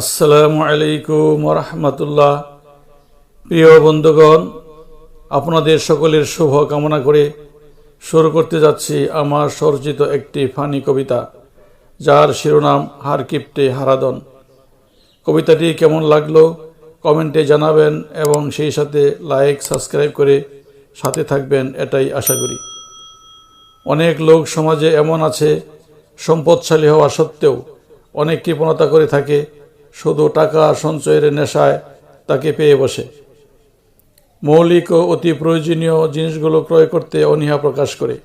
আসসালামু আলাইকুম রহমতুল্লাহ প্রিয় বন্ধুগণ, আপনাদের সকলের শুভ কামনা করে শুরু করতে যাচ্ছি আমার সরচিত একটি ফানি কবিতা, যার শিরোনাম হার কিপ্টে হারাদন। কবিতাটি কেমন লাগল কমেন্টে জানাবেন এবং সেই সাথে লাইক, সাবস্ক্রাইব করে সাথে থাকবেন, এটাই আশা করি। অনেক লোক সমাজে এমন আছে, সম্পদশালী হওয়া সত্ত্বেও অনেক কৃপণতা করে থাকে শুধু টাকা সঞ্চয়ের নেশায় তাকে পেয়ে বসে। মৌলিক ও অতি প্রয়োজনীয় জিনিসগুলো ক্রয় করতে অনীহা প্রকাশ করে।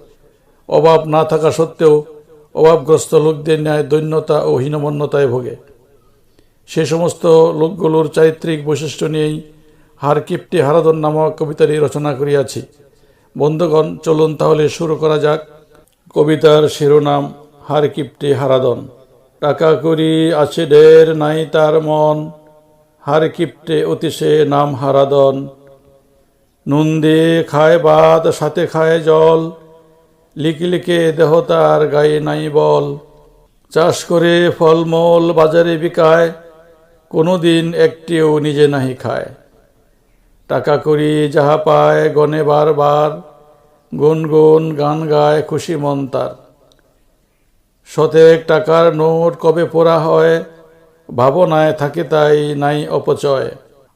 অভাব না থাকা সত্ত্বেও অভাবগ্রস্ত লোকদের ন্যায় দৈন্যতা ও হীনমন্যতায় ভোগে। সে সমস্ত লোকগুলোর চারিত্রিক বৈশিষ্ট্য নিয়েই হারকিপ্টি হারাদন নামক কবিতাটি রচনা করিয়াছি। বন্ধুগণ, চলুন তাহলে শুরু করা যাক। কবিতার শিরোনাম হারকিপ্টি হারাদন টাকা করি আছে ঢের নাই তার মন, হার কিপ্টে অতিশে নাম হারাদন। নুন দিয়ে খায় ভাত সাথে খায় জল লিখে দেহ তার গায়ে নাই বল। চাষ করে ফলমূল বাজারে বিকায় কোনো দিন একটিও নিজে নাহি খায়। টাকা করি যাহা পায় গনে বারবার, গুনগুন গান গায় খুশি মন তার। শতেক টাকার নোট কবে পড়া হয়? ভাবনায় থাকে তাই নাই অপচয়।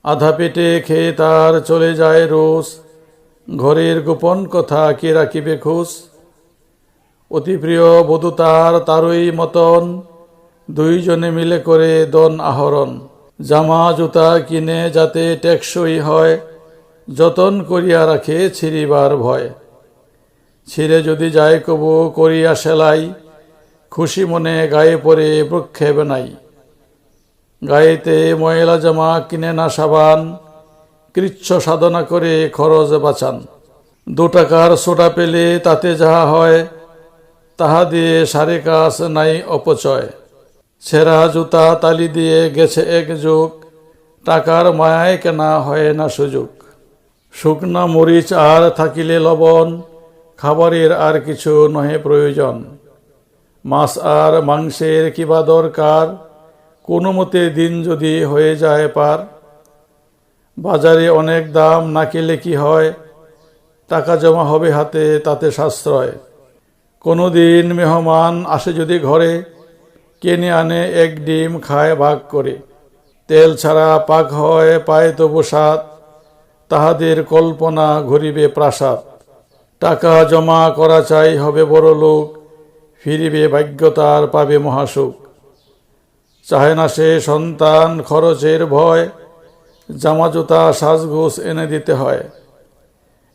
আধা পেটে খেয়ে তার চলে যায় রোজ। ঘরের গোপন কথা কে রাখিবে খুশ অতি প্রিয় বধূ তার তারই মতন। দুইজনে মিলে করে দন আহরণ। জামা জুতা কিনে যাতে টেকসই হয়, যতন করিয়া রাখে ছিঁড়িবার ভয়। ছিঁড়ে যদি যায় কবু করিয়া সেলাই খুশি মনে গায়ে পরে প্রক্ষেপ নাই। গায়েতে ময়লা জামা কিনে না সাবান, কৃচ্ছ সাধনা করে খরচ বাঁচান। দু টাকার সোডা পেলে তাতে যাহা হয়, তাহা দিয়ে সারে কাজ নাই অপচয়। ছেঁড়া জুতা তালি দিয়ে গেছে এক যুগ, টাকার মায়ায় কেনা হয় না সুযোগ। শুকনা মরিচ আর থাকিলে লবণ, খাবারের আর কিছু নহে প্রয়োজন। মাছ আর মাংসের কিবা দরকার, কোনো মতে দিন যদি হয়ে যায় পার। বাজারে অনেক দাম না কেলে কি হয়? টাকা জমা হবে হাতে, তাতে সাশ্রয়। কোনো দিন মেহমান আসে যদি ঘরে, কেনে আনে এক ডিম খায় ভাগ করে। তেল ছাড়া পাক হয়, পায় তবু সাত তাহাদের কল্পনা ঘুরিবে প্রাসাদ। টাকা জমা করা চাই হবে বড় লোক ফিরিবে ভাগ্যতার পাবে মহাসুখ। চাহে না সে সন্তান খরচের ভয় জামা জুতা সাজঘোষ এনে দিতে হয়।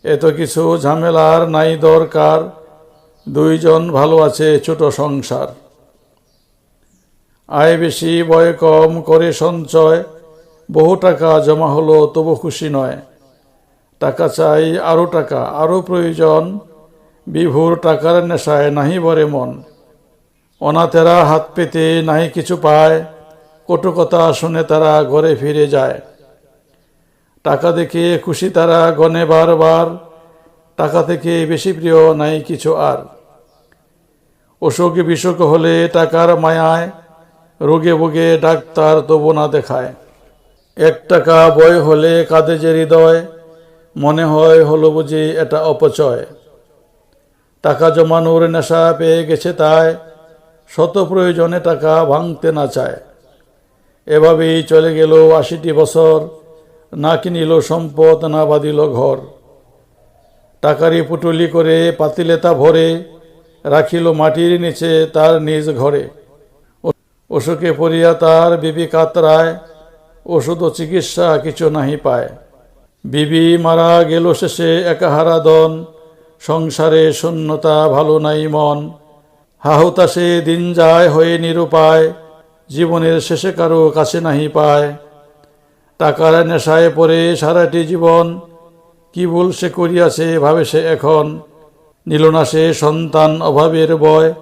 এত কিছু ঝামেলার নাই দরকার, দুইজন ভালো আছে ছোট সংসার। আয় বেশি, বয় কম, করে সঞ্চয়, বহু টাকা জমা হলো তবু খুশি নয়। টাকা চাই আরও টাকা আরও প্রয়োজন বিভুর টাকার নেশায় নাহি বরে মন। অনাথেরা হাত পেতে নাহি কিছু পায়, কটু কথা শুনে তারা ঘরে ফিরে যায়। টাকা দেখে খুশি তারা গনে বারবার, টাকা থেকে বেশি প্রিয় নাই কিছু আর। অসুখ বিসুখ হলে টাকার মায়ায়, রোগে ভোগে ডাক্তার তবু না দেখায়। এক টাকা বয় হলে কাঁদে যে হৃদয়, মনে হয় হলো বুঝি এটা অপচয়। টাকা জমানোর নেশা পেয়ে গেছে তাই শত প্রয়োজনে টাকা ভাঙতে না চায়। এভাবেই চলে গেল আশিটি বছর, না কিনিল সম্পদ, না বাঁধিল ঘর। টাকারি পুটুলি করে পাতিলে তা ভরে রাখিল মাটির নিচে তার নিজ ঘরে। অসুখে পড়িয়া তার বিবি কাতরায়, ওষুধ ও চিকিৎসা কিছু নাহি পায়। বিবি মারা গেল শেষে একাহারা দন সংসারে শূন্যতা ভালো নাই মন। হাহুতাসে দিন যায় হয়ে নিরুপায়, জীবনের শেষে কারও কাছে নাহি পায়। টাকার নেশায় পড়ে সারাটি জীবন, কি ভুল সে করিয়াছে ভাবে সে এখন। নিল না সে সন্তান অভাবের বয়,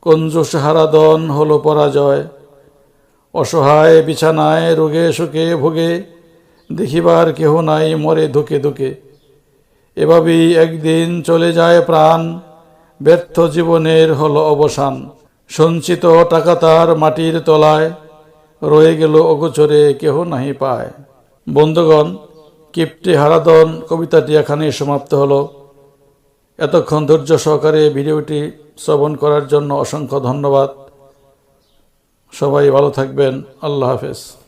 কঞ্জুস হারাদন হলো পরাজয়। অসহায় বিছানায় রোগে সুখে ভোগে, দেখিবার কেহ নাই মরে ধুকে ধুকে। এভাবেই একদিন চলে যায় প্রাণ, ব্যর্থ জীবনের হল অবসান। সঞ্চিত টাকা তার মাটির তলায়, রয়ে গেল অগোচরে কেহ নাহি পায়। বন্ধুগণ, কিপ্টে হারাদন কবিতাটি এখানেই সমাপ্ত হলো। এতক্ষণ ধৈর্য সহকারে ভিডিওটি শ্রবণ করার জন্য অসংখ্য ধন্যবাদ। সবাই ভালো থাকবেন। আল্লাহ হাফেজ।